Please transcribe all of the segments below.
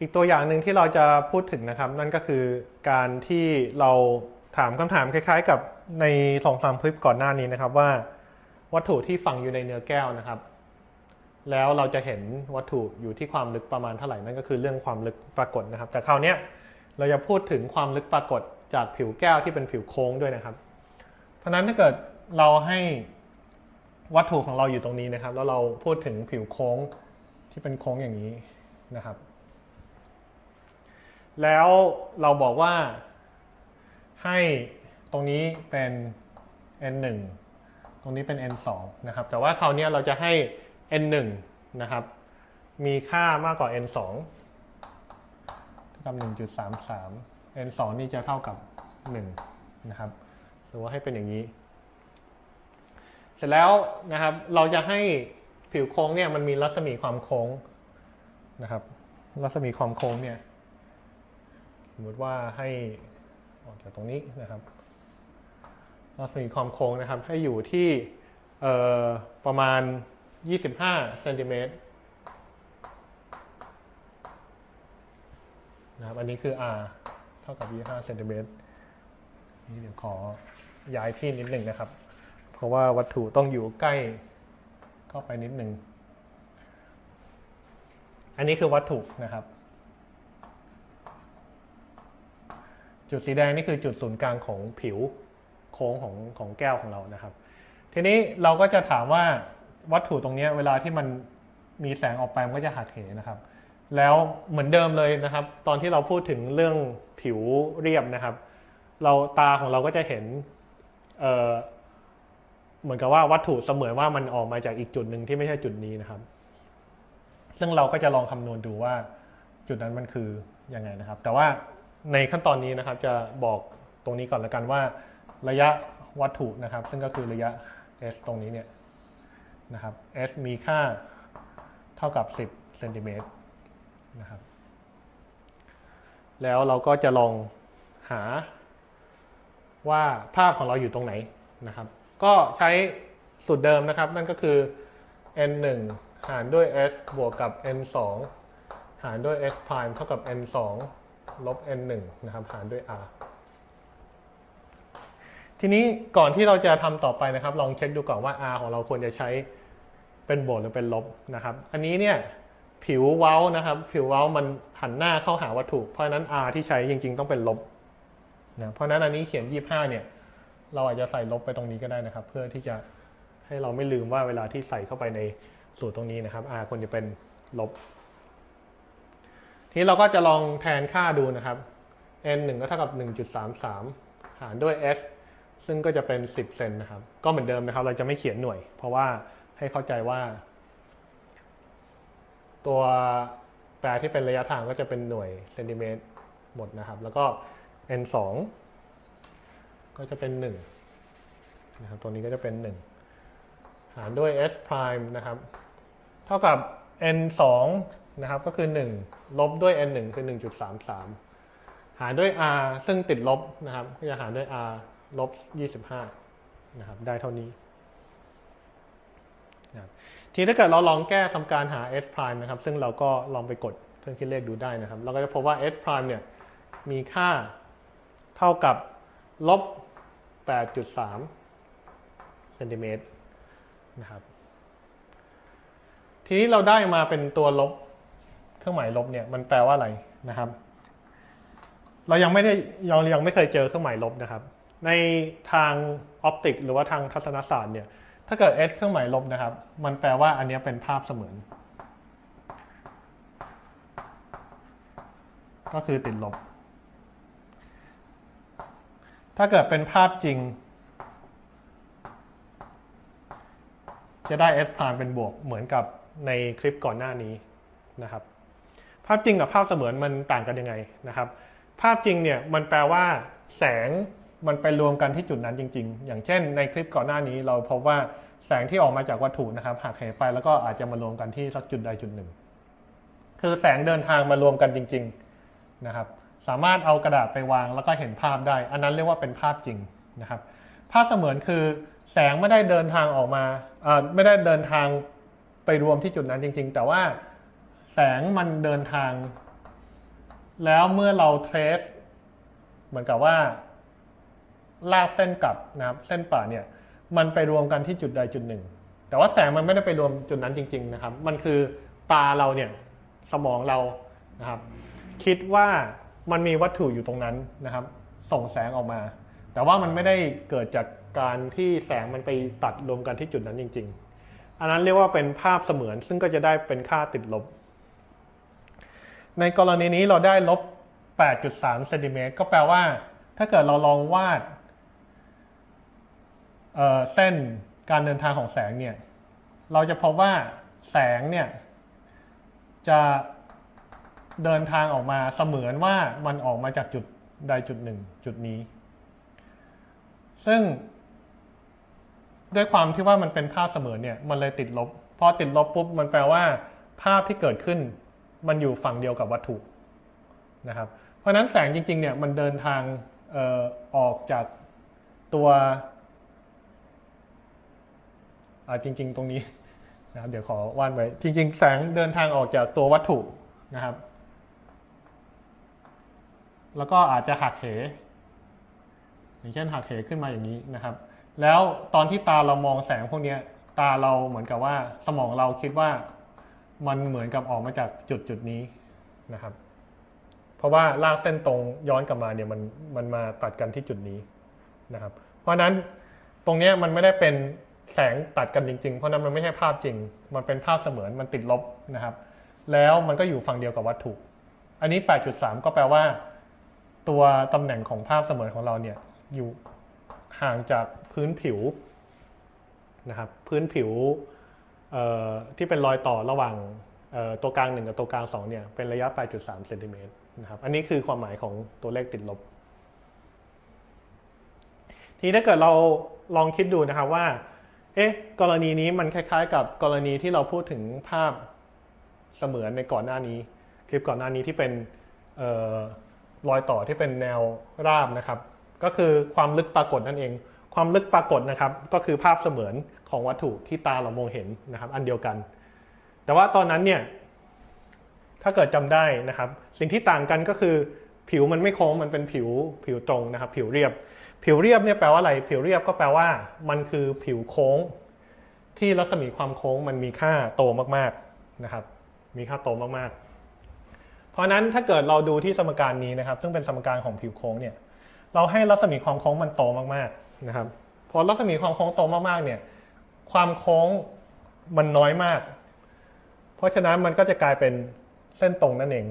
อีกตัวอย่างหนึ่งที่เราจะพูดถึงนะครับ นั่นก็คือการที่เราถามคำถามคล้าย ๆ กับในสองสามคลิปก่อนหน้านี้นะครับว่า วัตถุที่ฝังอยู่ในเนื้อแก้วนะครับ แล้วเราจะเห็นวัตถุอยู่ที่ความลึกประมาณเท่าไหร่นั่นก็คือเรื่องความลึกปรากฏนะครับ แต่คราวนี้เราจะพูดถึงความลึกปรากฏจากผิวแก้วที่เป็นผิวโค้งด้วยนะครับ เพราะนั้นถ้าเกิดเราให้วัตถุของเราอยู่ตรงนี้นะครับ แล้วเราพูดถึงผิวโค้งที่เป็นโค้งอย่างนี้นะครับ แล้วเราบอกว่าให้ตรงนี้เป็น n 1ตรงนี้เป็น n 2นะครับ แต่ว่าคราวนี้เราจะให้ n 1นะครับ มีค่ามากกว่า n 2เท่ากับ1.33 n 2นี่จะเท่ากับ 1 นะครับหรือว่าให้เป็นอย่างนี้ เสร็จแล้วนะครับ เราจะให้ผิวโค้งเนี่ยมันมีรัศมีความโค้งนะครับ รัศมีความโค้งเนี่ย มมติว่าให้ออกจากตรงนี้นะครับรัศมีความโค้งนะครับ ให้อยู่ที่ประมาณ 25เซนติเมตรนะครับ อันนี้คือ r เท่ากับ 25เซนติเมตรนี่เดี๋ยวขอย้ายที่นิดหนึ่งนะครับ เพราะว่าวัตถุต้องอยู่ใกล้เข้าไปนิดหนึ่ง อันนี้คือวัตถุนะครับ จุดสีแดงนี่คือจุดศูนย์กลางของผิวโค้งของของแก้วของเรานะครับ ทีนี้เราก็จะถามว่าวัตถุตรงนี้เวลาที่มันมีแสงออกไปมันก็จะหักเหนะครับ แล้วเหมือนเดิมเลยนะครับ ตอนที่เราพูดถึงเรื่องผิวเรียบนะครับ เราตาของเราก็จะเห็นเเหมือนกับว่าวัตถุเสมือนว่ามันออกมาจากอีกจุดหนึ่งที่ไม่ใช่จุดนี้นะครับ ซึ่งเราก็จะลองคำนวณดูว่าจุดนั้นมันคือยังไงนะครับ แต่ว่า ในขั้นตอนนี้นะครับจะบอกตรงนี้ก่อนละกันว่า ระยะวัตถุนะครับ ซึ่งก็คือระยะ s ตรงนี้เนี่ยนะครับ s มีค่าเท่ากับ 10เซนติเมตรนะครับ แล้วเราก็จะลองหาว่าภาพของเราอยู่ตรงไหนนะครับ ก็ใช้สูตรเดิมนะครับ นั่นก็คือ n 1หารด้วย s บวกกับ n 2หารด้วย s prime เท่ากับ n 2 ลบ n 1นะครับหารด้วย r ทีนี้ก่อนที่เราจะทำต่อไปนะครับ ลองเช็คดูก่อนว่า r ของเราควรจะใช้เป็นบวกหรือเป็นลบนะครับ อันนี้เนี่ยผิวเว้านะครับ ผิวเว้ามันหันหน้าเข้าหาวัตถุ เพราะฉะนั้น r ที่ใช้จริง ๆ ต้องเป็นลบนะเพราะฉะนั้นอันนี้เขียน 25 เนี่ย เราอาจจะใส่ลบไปตรงนี้ก็ได้นะครับ เพื่อที่จะให้เราไม่ลืมว่าเวลาที่ใส่เข้าไปในสูตรตรงนี้นะครับ r ควรจะเป็นลบ นี้เราก็จะลองแทนค่าดูนะครับ n 1ก็เท่ากับ 1.33 หารด้วย s ซึ่งก็จะเป็น 10 เซนนะครับ ก็เหมือนเดิมนะครับ เราจะไม่เขียนหน่วย เพราะว่าให้เข้าใจว่า ตัวแปรที่เป็นระยะทางก็จะเป็นหน่วยเซนติเมตรหมดนะครับ แล้วก็ n 2ก็จะเป็น 1 นะครับ ตัวนี้ก็จะเป็น 1 หารด้วย s prime นะครับ เท่ากับ n 2 นะครับก็คือ 1 ลบด้วย n 1คือ 1.33 หารด้วย r ซึ่งติดลบนะครับก็จะหารด้วย r ลบ 25 นะครับได้เท่านี้นะทีถ้าเกิดเราลองแก้ทำการหา s prime นะครับ ซึ่งเราก็ลองไปกดเครื่องคิดเลขดูได้นะครับ เราก็จะพบว่า s prime เนี่ยมีค่าเท่ากับลบ 8.3เซนติเมตรนะครับทีนี้เราได้มาเป็นตัวลบ รื่องหมายลบเนี่ยมันแปลว่าอะไรนะครับ เรายังไม่ได้ยังยังไม่เคยเจอเครื่องหมายลบนะครับ ในทางออปติกหรือว่าทางทัศนศาสตร์เนี่ยถ้าเกิด s เครื่องหมายลบนะครับ มันแปลว่าอันนี้เป็นภาพเสมือน ก็คือติดลบ ถ้าเกิดเป็นภาพจริง จะได้ s prime เป็นบวกเหมือนกับในคลิปก่อนหน้านี้นะครับ ภาพจริงกับภาพเสมือนมันต่างกันยังไงนะครับ ภาพจริงเนี่ยมันแปลว่า แสงมันไปรวมกันที่จุดนั้นจริง ๆ อย่างเช่น ในคลิปก่อนหน้านี้เราพบว่าแสงที่ออกมาจากวัตถุนะครับหักเหไปแล้วก็อาจจะมารวมกันที่สักจุดใดจุดหนึ่ง คือแสงเดินทางมารวมกันจริง ๆนะครับ สามารถเอากระดาษไปวางแล้วก็เห็นภาพได้ อันนั้นเรียกว่าเป็นภาพจริงนะครับ ภาพเสมือนคือแสงไม่ได้เดินทางออกมาไม่ได้เดินทางไปรวมที่จุดนั้นจริง ๆ แต่ว่า แสงมันเดินทาง แล้วเมื่อเราเทรสเหมือนกับว่า ลากเส้นกลับนะครับ เส้นป่าเนี่ย มันไปรวมกันที่จุดใดจุดหนึ่ง แต่ว่าแสงมันไม่ได้ไปรวมจุดนั้นจริง ๆ นะครับ มันคือตาเราเนี่ยสมองเรานะครับ คิดว่ามันมีวัตถุอยู่ตรงนั้นนะครับ ส่งแสงออกมา แต่ว่ามันไม่ได้เกิดจากการที่แสงมันไปตัดรวมกันที่จุดนั้นจริง ๆ อันนั้นเรียกว่าเป็นภาพเสมือนซึ่งก็จะได้เป็นค่าติดลบ ในกรณีนี้เราได้ลบ 8.3เซนติเมตรก็แปลว่า ถ้าเกิดเราลองวาดเอ่อเส้นการเดินทางของแสงเนี่ย เราจะพบว่าแสงเนี่ย จะเดินทางออกมาเสมือนว่ามันออกมาจากจุดใดจุดหนึ่งจุดนี้ ซึ่ง ด้วยความที่ว่ามันเป็นภาพเสมือนเนี่ย มันเลยติดลบ พอติดลบปุ๊บมันแปลว่า ภาพที่เกิดขึ้น มันอยู่ฝั่งเดียวกับวัตถุนะครับ เพราะนั้นแสงจริงๆเนี่ยมันเดินทางออออกจากตัวจริง ๆ ตรงนี้นะครับเดี๋ยวขอวาดไว้จริง ๆ แสงเดินทางออกจากตัววัตถุนะครับ แล้วก็อาจจะหักเห อย่างเช่นหักเหขึ้นมาอย่างนี้นะครับ แล้วตอนที่ตาเรามองแสงพวกนี้ตาเราเหมือนกับว่าสมองเราคิดว่า มันเหมือนกับออกมาจากจุดจุดนี้นะครับ เพราะว่าลากเส้นตรงย้อนกลับมาเนี่ยมันมันมาตัดกันที่จุดนี้นะครับ เพราะนั้นตรงนี้มันไม่ได้เป็นแสงตัดกันจริง ๆ เพราะนั้นมันไม่ใช่ภาพจริง มันเป็นภาพเสมือนมันติดลบนะครับ แล้วมันก็อยู่ฝั่งเดียวกับวัตถุ อันนี้ 8.3 ก็แปลว่า ตัวตำแหน่งของภาพเสมือนของเราเนี่ยอยู่ห่างจากพื้นผิวนะครับ พื้นผิว ที่เป็นรอยต่อระหว่างตัวกลางหนึ่งกับตัวกลางสองเนี่ยเป็นระยะ 8.3เซนติเมตรนะครับอันนี้คือความหมายของตัวเลขติดลบ ทีนี้ถ้าเกิดเราลองคิดดูนะครับว่าเอ๊ะกรณีนี้มันคล้ายๆ กับกรณีที่เราพูดถึงภาพเสมือนในก่อนหน้านี้ คลิปก่อนหน้านี้ที่เป็นออรอยต่อที่เป็นแนวราบนะครับ ก็คือความลึกปรากฏนั่นเอง ความลึกปรากฏนะครับ ก็คือภาพเสมือนของวัตถุที่ตาเรามองเห็นนะครับ อันเดียวกัน แต่ว่าตอนนั้นเนี่ยถ้าเกิดจำได้นะครับ สิ่งที่ต่างกันก็คือ ผิวมันไม่โค้งมันเป็นผิวผิวตรงนะครับ ผิวเรียบ ผิวเรียบเนี่ยแปลว่าอะไร ผิวเรียบก็แปลว่า มันคือผิวโค้ง ที่รัศมีความโค้งมันมีค่าโตมากๆนะครับ มีค่าโตมากๆ เพราะฉะนั้นถ้าเกิดเราดูที่สมการนี้นะครับ ซึ่งเป็นสมการของผิวโค้งเนี่ยเราให้รัศมีความโค้งมันโตมากๆ นะครับพอรัศมีความโค้งโตมากๆเนี่ยความโค้งมันน้อยมาก เพราะฉะนั้นมันก็จะกลายเป็นเส้นตรงนั่นเอง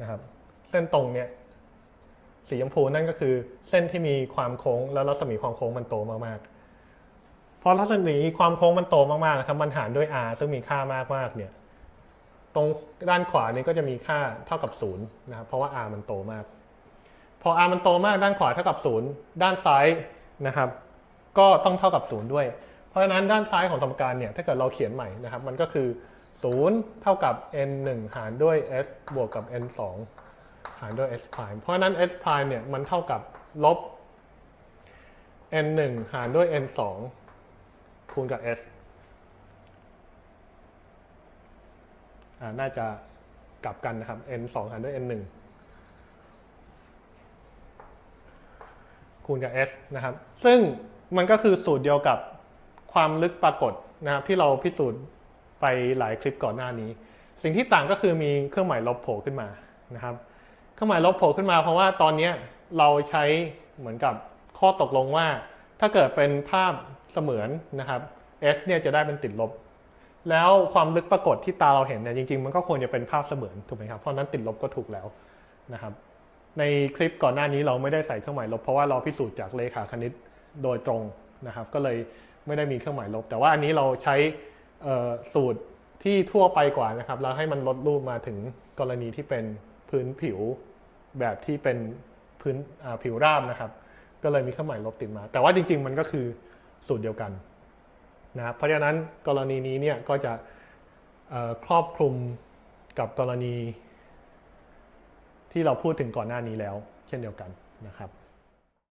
นะครับ เส้นตรงเนี่ยสีชมพูนั่นก็คือเส้นที่มีความโค้ง แล้วรัศมีความโค้งมันโตมากๆพอรัศมีความโค้งมันโตมากๆนะครับมันหารด้วย r ซึ่งมีค่ามากๆเนี่ยตรงด้านขวานี้ก็จะมีค่าเท่ากับศูนย์นะครับเพราะว่า r มันโตมาก พอ r มันโตมากด้านขวาเท่ากับศูนย์ด้านซ้ายนะครับ ก็ต้องเท่ากับศูนย์ด้วย เพราะฉะนั้นด้านซ้ายของสมการเนี่ยถ้าเกิดเราเขียนใหม่นะครับ มันก็คือศูนย์เท่ากับ n 1 หารด้วย s บวกกับ n 2 หารด้วย s prime เพราะฉะนั้น s prime เนี่ยมันเท่ากับลบ n 1หารด้วย n 2คูณกับ s อ่าน่าจะกลับกันนะครับ n 2หารด้วย n 1 คูณกับ s นะครับ ซึ่งมันก็คือสูตรเดียวกับความลึกปรากฏนะครับที่เราพิสูจน์ไปหลายคลิปก่อนหน้านี้ สิ่งที่ต่างก็คือมีเครื่องหมายลบโผล่ขึ้นมานะครับ เครื่องหมายลบโผล่ขึ้นมาเพราะว่าตอนนี้เราใช้เหมือนกับข้อตกลงว่า ถ้าเกิดเป็นภาพเสมือนนะครับ s เนี่ยจะได้เป็นติดลบ แล้วความลึกปรากฏที่ตาเราเห็นเนี่ยจริงๆ มันก็ควรจะเป็นภาพเสมือนถูกไหมครับเพราะฉะนั้นติดลบก็ถูกแล้วนะครับ ในคลิปก่อนหน้านี้เราไม่ได้ใส่เครื่องหมายลบเพราะว่าเราพิสูจน์จากเลขาคณิตโดยตรงนะครับ ก็เลยไม่ได้มีเครื่องหมายลบ แต่ว่าอันนี้เราใช้สูตรที่ทั่วไปกว่านะครับแล้วให้มันลดรูปมาถึงกรณีที่เป็นพื้นผิวแบบที่เป็นพื้นผิวราบนะครับ ก็เลยมีเครื่องหมายลบติดมา แต่ว่าจริง ๆ มันก็คือสูตรเดียวกันนะครับเพราะฉะนั้นกรณีนี้เนี่ยก็จะครอบคลุมกับกรณี ที่เราพูดถึงก่อนหน้านี้แล้ว เช่นเดียวกันนะครับ